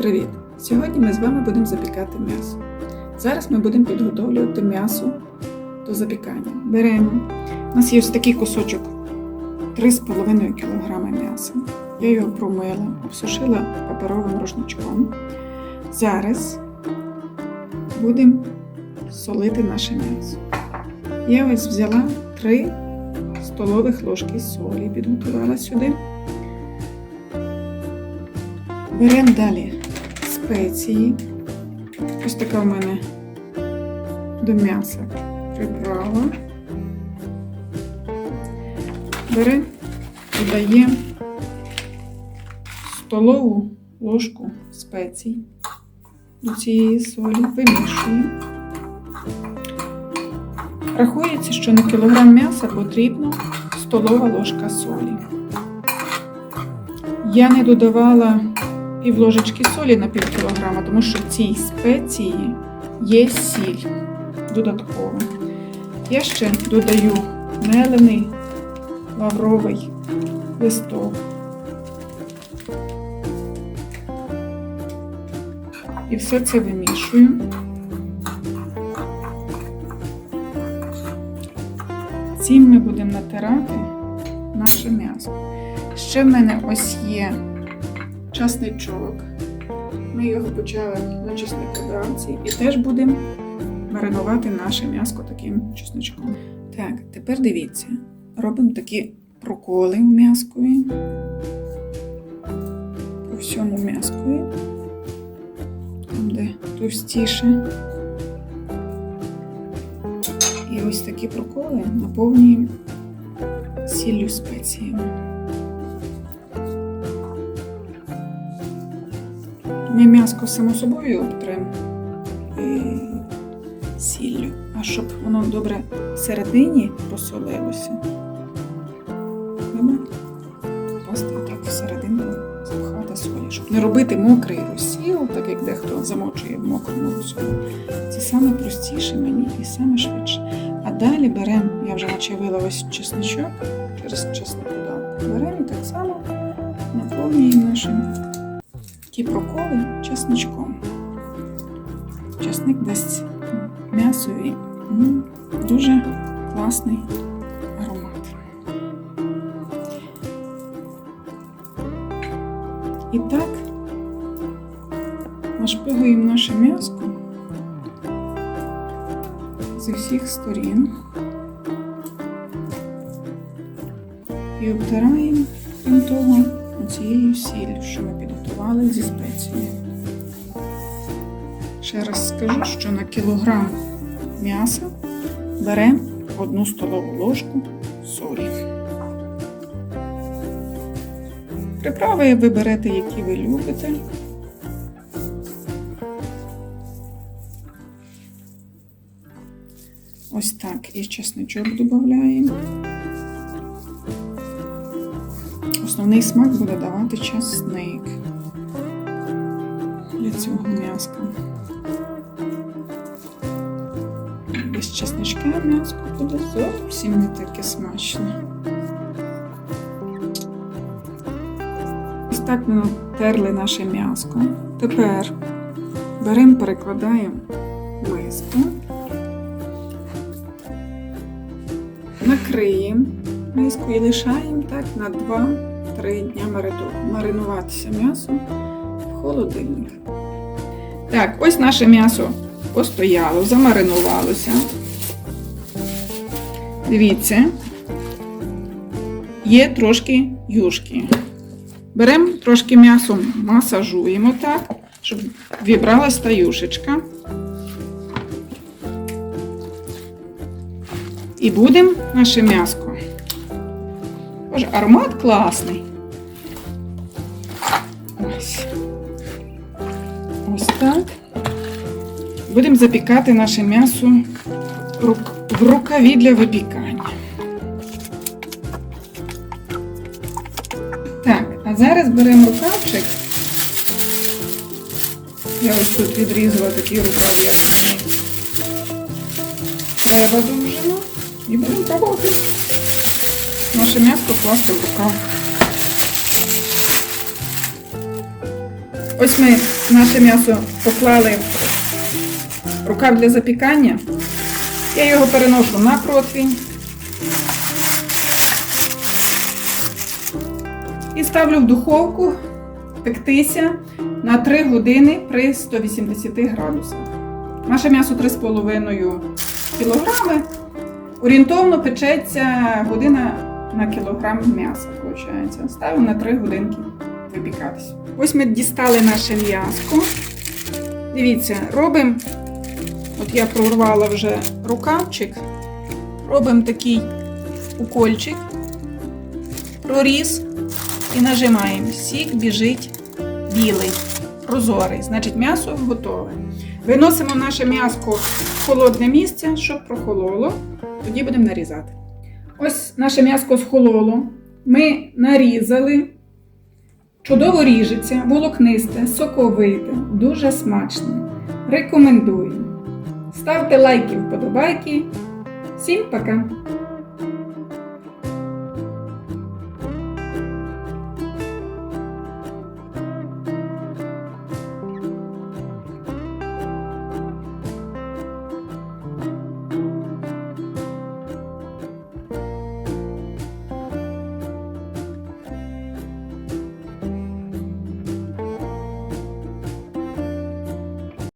Привіт! Сьогодні ми з вами будемо запікати м'ясо. Зараз ми будемо підготовлювати м'ясо до запікання. Беремо. У нас є ось такий кусочок 3,5 кг м'яса. Я його промила, обсушила паперовим рушничком. Зараз будемо солити наше м'ясо. Я ось взяла 3 столових ложки солі, підготувала сюди. Беремо далі спеції. Ось така в мене до м'яса приправа. Беремо, додаємо столову ложку спецій до цієї солі, вимішуємо. Рахується, що на кілограм м'яса потрібно столова ложка солі. Я не додавала пів ложечки солі на пів кілограма, тому що в цій спеції є сіль додатково. Я ще додаю мелений лавровий листок. І все це вимішую. Цим ми будемо натирати наше м'ясо. Ще в мене ось є часничок. Ми його почали на чесникодавці і теж будемо маринувати наше м'ясо таким чесничком. Так, тепер дивіться, робимо такі проколи в м'язкові. По всьому м'язкові. Там, де товстіше. І ось такі проколи наповнюємо сіллю спеціями. Ми м'яско само собою обтремо е, сіллю, а щоб воно добре всередині посолилося. Класти так всередину запхати солі, щоб не робити мокрий розсіл, так як дехто замочує в мокрому розсолі. Це саме простіше мені і саме швидше. А далі беремо, я вже начавила ось чесничок через чесникодавку. Беремо і так само наповнюємо нашим ті проколи чесничком. Чесник дасть м'ясові м, дуже класний аромат. І так нашпигуємо наше м'яско зі всіх сторін і обтираємо, крім цією сіллю, що ми підготували зі спеціями. Ще раз скажу, що на кілограм м'яса беремо одну столову ложку солі. Приправи ви берете, які ви любите. Ось так і чесничок додаємо. Основний смак буде давати часник для цього м'яска. Без чесничка м'яско буде зовсім не таке смачне. Ось так ми натерли наше м'яско. Тепер беремо, перекладаємо миску, накриємо миску і лишаємо так на 2-3 дня маринуватися м'ясо в холодильник. Так, ось наше м'ясо постояло, замаринувалося. Дивіться, є трошки юшки. Беремо трошки м'ясо, масажуємо так, щоб вібралась та юшечка. І будемо наше м'яско. Боже, аромат класний. Ось. Ось так. Будемо запікати наше м'ясо в рукаві для випікання. Так, а зараз беремо рукавчик. Я ось тут відрізала такий рукав, як мені треба довжину. І будемо пробувати наше м'ясо класти в рукав. Ось ми наше м'ясо поклали рукав для запікання. Я його переношу на противень. І ставлю в духовку пектися на 3 години при 180 градусах. Наше м'ясо 3,5 кг. Орієнтовно печеться година на кілограм м'яса. Ставимо на 3 годинки випікатися. Ось ми дістали наше м'яско. Дивіться, робимо, от я прорвала вже рукавчик, робимо такий укольчик, проріз і нажимаємо. Сік біжить білий, прозорий, значить м'ясо готове. Виносимо наше м'яско в холодне місце, щоб прохололо. Тоді будемо нарізати. Ось наше м'яско схололо. Ми нарізали. Чудово ріжеться, волокнисте, соковите, дуже смачне. Рекомендую. Ставте лайки, вподобайки. Всім пока!